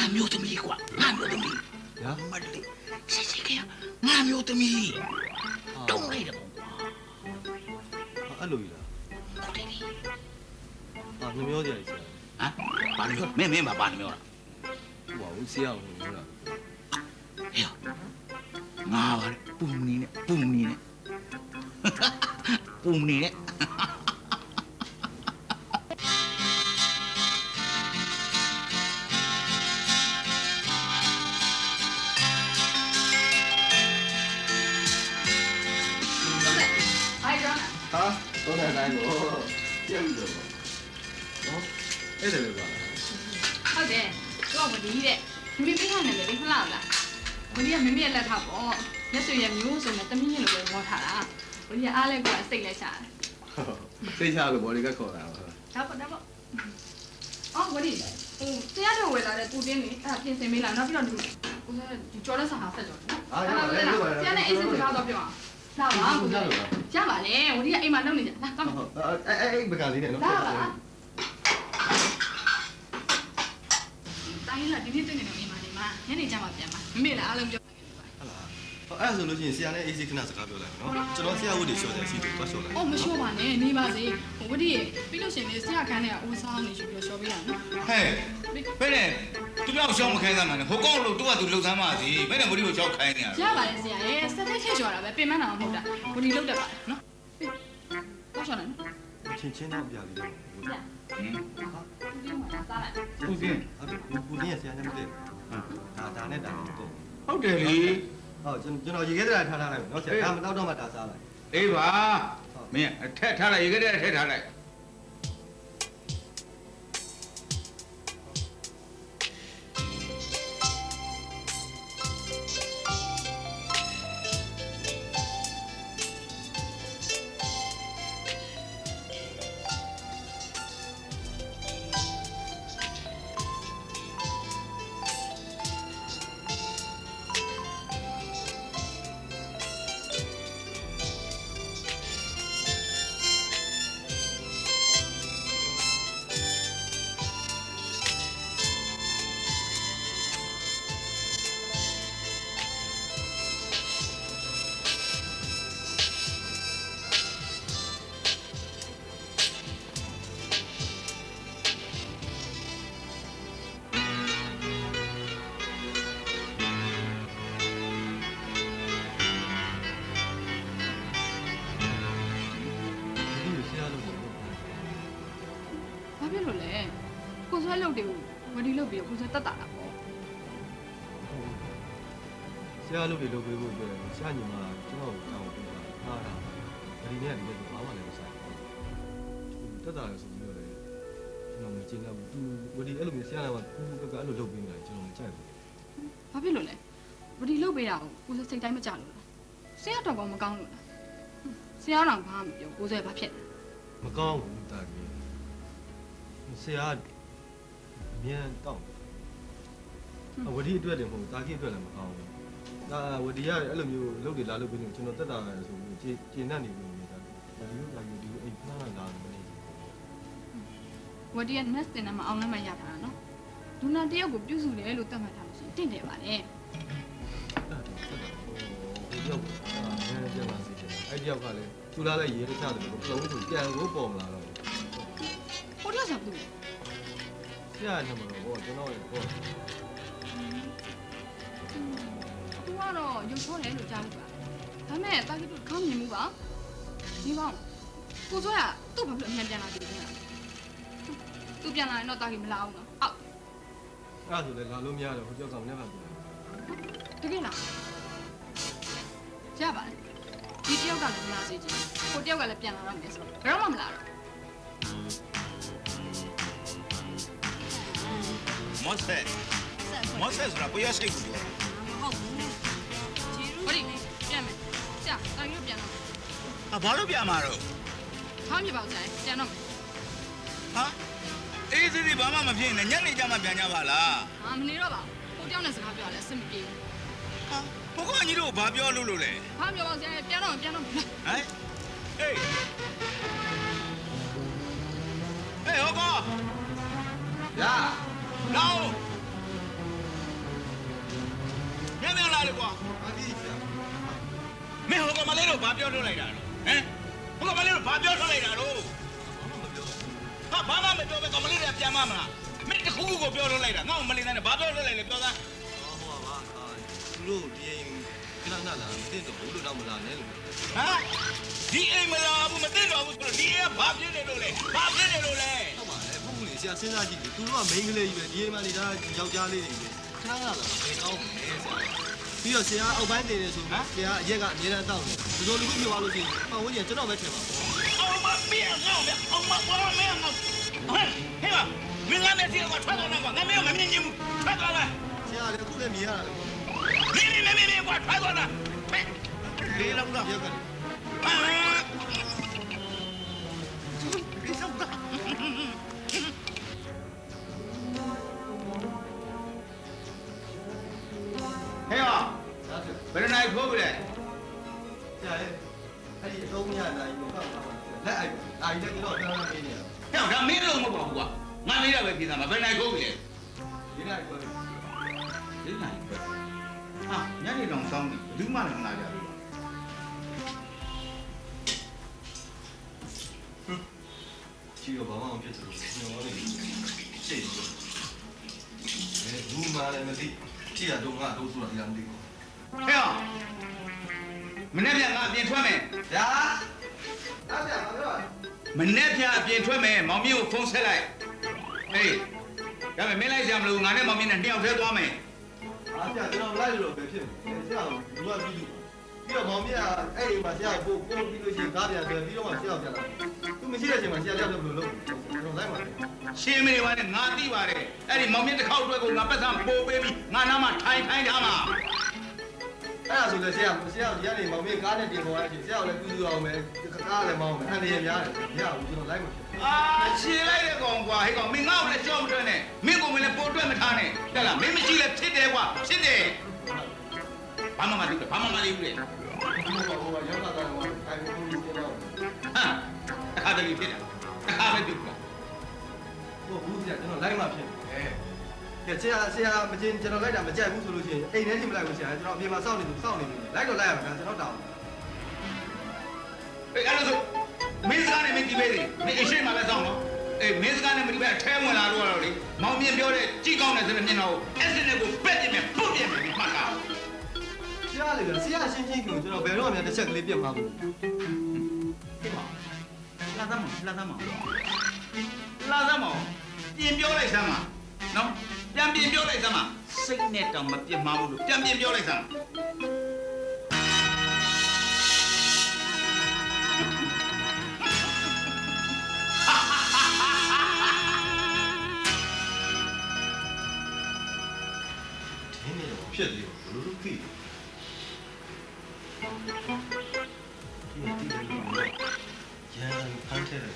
ငါမျိုးသမီးကွာငါမျိုးသမီးညာမလေးစစ်စစ်ကငါမျိုးသမီးတုံးလိုက်တယ်ပေါ့ကွာအဲ့လိုကြီးလားဟုတ်တယ်လေအာမပြောကြရစီဟမ်ဘာလို့မင်းမင်းဘာဘာနေပြောလားဟိုဦးစီအောင်လို့ပြောတာဟေ့ငါပါလေပူနေနဲ့ပူနေနဲ့ပူနေနဲ့ တဲ့တိုင်းကိုပြည့်ပြီတော့ဟောအဲ့ဒါလည်းပါလားဟုတ်တယ်။တော့ဝဒီတဲ့။မိမိပေးထားတယ်လေမလားလား။ဝဒီကမိမိရဲ့လက်ထောက်ပေါ့။ရက်စွေရမျိုးစုံနဲ့တမင်းရလိုပဲဝေါ်ထားတာ။ဝဒီကအားလဲကွာစိတ်လဲရှာတယ်သိချလို့ဘော်ဒီကခေါ်တာပါ။ဒါပေါ့ဒါပေါ့။အော်ဝဒီဟိုတရားတော်ဝယ်လာတဲ့ပူတင်းနေအဲ့ဒါပြင်ဆင်မေးလာနောက်ပြီးတော့ဒီကိုယ်ကဒီကြော်လက်ဆောင်ဟာဆက်ကြော်နော်။တရားနဲ့အိတ်စစ်ထားတော့ပြောအောင်။ လာပါကိုယ်ရပါလေဝဒီကအိမ်မှာလုပ်နေကြ။လာကောင်းဟုတ်အဲ့အဲ့အဲ့ဘကလေးနဲ့နော်လာပါ။တိုင်းလာဒီနေ့တွေ့နေတော့အိမ်မှာနေမှာညနေကျမှပြန်မှာမိမိလည်းအားလုံးပြောပါခဲ့ပါဟုတ်လားဟောအဲ့ဆိုလို့ရှိရင်ဆရာနဲ့အေးစိခဏစကားပြောလိုက်နော်ကျွန်တော်ဆရာဝတ်တွေလျှော့တယ်စီတူသွားလျှော့လိုက်။အော်မလျှော့ပါနဲ့နေပါစေ။ဟိုဝတိရေပြီးလို့ရှိရင်လေဆရာခန်းထဲကအိုးစားနေယူပြီးတော့လျှော့ပေးရနော်ဟဲ့ဘယ်နဲ့ သူပြောင်းရှောင်းမခိုင်းစမ်းမှာနဲ့ဟိုကောက်လို့သူကသူလှုပ်စမ်းပါစီဘယ်နဲ့မဒီကိုရှောင်းခိုင်းနေရ။ရပါလေဆရာရေစက်သက်ထည့်လျှော်တာပဲပြင်မနာမှာမဟုတ်တာ။ဝတိလုတ်တတ်ပါတယ်နော်။ပြီးတော့လျှော့လိုက်နော်ချင်းချင်းတော့ပြလေးတော့။ဆရာဒီမှာစားလိုက်သူကင်းဟုတ်ဘူးဘူးကြီးဆရာနဲ့မတည့်ဒါဒါနဲ့ဒါနဲ့မတည့်ဟုတ်တယ်လေဟုတ်ကျွန်ကျွန်တော်ရေခဲတဲ့ထားထားလိုက်နော်ဆရာဒါမတော့တော့မှဒါစားလိုက်အေးပါမင်းအထက်ထားလိုက်ရေခဲတဲ့ထက်ထားလိုက် ဖြစ်လို့လဲ။ကိုဆွဲလုတ်တယ်ဝတိလုတ်ပြီးတော့ကိုဆွဲတက်တာလားပေါ့ဆရာလို့တွေလုပ်ပေးဖို့အတွက်ဆရာညီမကျွန်တော်တောင်းပေးတာဟာတာဒီနေ့ကဒီလိုဘာမှလည်းမဆိုင်ဘူးတက်တာလည်းဆိုပြီးတော့လည်းကျွန်တော်မကျင်တော့ဘူးသူဝဒီအဲ့လိုမျိုးဆရာကကူကူကအဲ့လိုလုပ်ပေးနေတာကျွန်တော်မကြိုက်ဘူး။ဘာဖြစ်လို့လဲ။ဝတိလုတ်ပေးတာကိုကိုဆွဲစိတ်တိုင်းမကြလို့လား။ဆရာတော့ကောမကောင်းလို့လား။ဆရာတော့ဘာမှမပြောကိုဆွဲဘာဖြစ်လဲမကောင်းဘူးတာကြီး ဆရာအမြန်တောင်းဝဒီအတွက်လည်းမဟုတ်တာကြီးအတွက်လည်းမကောင်းဘူးဒါဝဒီကအဲ့လိုမျိုးလုပ်တွေလာလုပ်ပေးနေကျွန်တော်တက်တာလည်းဆိုပြီးကျင်တတ်နေပြီနေတာဒီလိုတာကြီးဒီအိမ်ဖားလာတာမနေဘူး။ဝတိက next တင်ထဲမှာအောင်လမ်းမရထားတာနော်။လူနာတယောက်ကိုပြုစုတယ်လို့သတ်မှတ်ထားလို့ရှိရင်တင့်တယ်ပါလေဟိုရောက်အာနည်းနည်းပြန်လာစီတယ်အဲ့ဒီယောက်ကလည်းသူလာလိုက်ရေးတခြားတယ်လို့ပြောလို့ပြန်ကိုပေါ်မလာတော့။ ဆရာနံပါတ်ဘောကျွန်တော်ရဲ့ဘော။သူကတော့ရုပ်ချောတယ်လို့ကြားလို့ပါ။ဒါမဲ့တာကြီးတို့ခေါင်းမြင်မှုပါ။ဒီပေါ့ကိုဆွဲကသူ့ဘာဖြစ်လို့အမြန်ပြန်လာကြည့်လဲ။သူပြန်လာရင်တော့တာကြီးမလာအောင်နော်။အောက်အဲ့ဒါဆိုလည်းလာလို့မရတော့ဟိုကြောက်ကလည်းပြန်ပြန်တကယ်လားကြားပါလားဒီတယောက်ကလည်းမလာစေချင်ဟိုတယောက်ကလည်းပြန်လာတော့မယ်ဆိုတော့ဘယ်တော့မှမလာတော့ မော့ဆက်မော့ဆက်ဆိုတာဘယ်ရရှိတ်ကိုပြောဟိုဒီပြန်မယ်ကြာတာကြီးတို့ပြန်တော့อ่ะဘာလို့ပြမှာတော့ခေါင်းပြပါဦးကြာပြန်တော့မယ်ဟာအေးစီစီဘာမှမဖြစ်နေညနေကျမှပြန်ကြပါလားဟာမနေတော့ပါဘူးဟိုတယောက်နဲ့စကားပြောရလဲအဆင်မပြေဘူးဟာဘုကောင်ကြီးတို့ဘာပြောလို့လို့လဲဘာပြောပါဦးကြာပြန်တော့မယ်ပြန်တော့မယ်ဟမ်ဟေးဟေးဟောကောရ လောင်းဟလေကွာအာဒီဆရာမင်းဟိုကမလေးတို့ဘာပြောထုတ်လိုက်တာတော့ဟမ်ဟိုကမလေးတို့ဘာပြောထုတ်လိုက်တာတော့ဘာမှမပြောပါဟာဘာမှမပြောပဲကမလေးတွေကပြန်မမလားမင်းတခုခုကိုပြောထုတ်လိုက်တာငါ့ကိုမလေးနဲ့ဘာပြောထုတ်လိုက်လဲပြောသားဘူးဟောပါအာသူတို့ဒီအိမ်ခဏနာလာမသိတော့ဘူးလို့တော့မလာနဲ့လို့ဟမ်ဒီအိမ်မလာဘူးမသိတော့ဘူးဆိုတော့ဒီအိမ်ကဘာဖြစ်နေလို့လဲဘာဖြစ်နေလို့လဲဟုတ်ပါလေဖုန်းကြီး ဆရာစဉ်းစားကြည့်သူတို့ကမိန်းကလေးကြီးပဲဒီအိမ်မှာနေတာယောက်ျားလေးတွေပဲခဏနာလာမသိတော့ဘူးလေဆရာပြီးတော့ဆရာအောက်ပိုင်းတင်နေဆိုဆရာအရက်ကအများအားတောက်တယ်ဒီလိုလူမျိုးပြောလို့ရှိရင်ပတ်ဝန်းကျင်ကျွန်တော်ပဲထင်ပါဘူးအောင်မပြည့်ငေါ့ဗျအောင်မဘာမင်းငေါ့ဟဲ့ဟဲ့မင်းကနေစီကထွက်သွားတော့ကွာငါမင်းမမြင်ချင်ဘူးထွက်သွားလားဆရာလည်းအခုလည်းမြင်ရတာလေမင်းမင်းမင်းမင်းကွာထွက်သွားလားဟဲ့လေးလောက်တော့ရက်ကလေး လည်းကျွန်တော်ပြောနေနေတယ်ဟဲ့ဒါမင်းလုံးမပေါ့ကွာငါမေးရပဲပြည်သားမှာဘယ်နိုင်ဖို့လဲဒီနေ့ကိုဒီနိုင်ပဲဟာညနေတော့စောင်းနေဘူးမှလည်းမလာကြဘူးချီတော့ဘာမှမဖြစ်သလိုညောနေရှေ့အဲဘူးမာလည်းမသိချီရတော့ငါတို့ဆိုတာလည်းမသိဘူးဟဲ့မနေ့ပြန်ငါအပြင်ထွက်မယ်ဗျာအားပြပါတော့ မနေ့ပြန်အပြင်ထွက်မယ်မောင်မြင့်ကိုဖုန်းဆက်လိုက်ဟေးဒါပေမဲ့မင်းလိုက်ကြမလို့ငါနဲ့မောင်မြင့်နဲ့နှစ်ယောက်တည်းသွားမယ်အားပြကျွန်တော်လိုက်လို့ပဲဖြစ်တယ်ဆရာကဘူးကပြီးလို့ပြီးတော့မောင်မြတ်အဲ့ဒီမှာဆရာကိုပို့ပြီးလို့ရှိရင်ကားပြန်ဆိုပြီးတော့မှဆရာပြန်လာသူမရှိတဲ့အချိန်မှာဆရာလည်းဘယ်လိုလုပ်ကျွန်တော်လိုက်ပါမယ်ရှင်းမနေပါနဲ့ငါသိပါတယ်အဲ့ဒီမောင်မြင့်တစ်ခေါက်အတွက်ကိုငါပတ်စံပိုးပေးပြီးငါနားမှာထိုင်ထိုင်ထားမှာ အဲ့ဒါဆိုလည်းဆရာဆရာဒီကနေမောင်မြတ်ကားနဲ့တင်ပေါ်ရချင်းဆရာကလည်းကူးကူးအောင်မယ်ကားလည်းမောင်းမယ်အဲ့ဒီရများတယ်ဆရာကကျွန်တော်လိုက်မှာဖြစ်အာရှင်းလိုက်တဲ့ကောင်ကွာဟဲ့ကောင်မင်းငါ့ကိုလည်းကြောက်မတွဲနဲ့မင်းကိုမလည်းပိုးတွဲမထားနဲ့တဲ့လားမင်းမရှိလဲဖြစ်တယ်ကွာဖြစ်တယ်ဘာမှမသိဘူးဘာမှမသိဘူးလေဟိုဟိုရောက်လာတော့အဲ့ဒီကိုကြီးတော့ဟမ်အခါတည်းဖြစ်တာအခါပဲဖြစ်တာဟိုဘူးဆရာကျွန်တော်လိုက်မှာဖြစ်တယ် ကဲဆရာဆရာမကျင်ကျွန်တော်လိုက်တာမကြိုက်ဘူးဆိုလို့ရှိရင်အိမ်ထဲချင်းမလိုက်ဘူးဆရာကျွန်တော်အပြင်မှာစောင့်နေသူစောင့်နေပြီလိုက်တော့လိုက်ရမှာကျွန်တော်တောင်းအေးအဲ့ဒါဆိုမင်းစကားနဲ့မင်းဒီပဲလေမင်းအရှိမပဲစောင့်နော်အေးမင်းစကားနဲ့မဒီပဲအထဲဝင်လာတော့တော့လေမောင်မြင်ပြောတဲ့ကြည့်ကောင်းတယ်ဆိုတဲ့မျက်နှာကိုအဲ့စနဲ့ကိုပက်ပြင်မယ်ပုတ်ပြင်မယ်မှတ်တာဆရာလေဆရာရှင်းရှင်းကိုကျွန်တော်ဘယ်တော့မှတစ်ချက်ကလေးပြတ်မှာဘူးဟေးမလာသမလာသမလာသမပြင်ပြောလိုက်စမ်းပါနော် ပြန်ပြင်ပြောလိုက်စမ်းပါစိတ်နဲ့တောင်မပြတ်မှာဘူးလို့ပြန်ပြင်ပြောလိုက်စမ်းဒင်းနေတော့ဖြစ်သေးဘူးဘလို့လို့ဖြစ်ဒီဒီဒီရန်ဖန်ထဲတယ်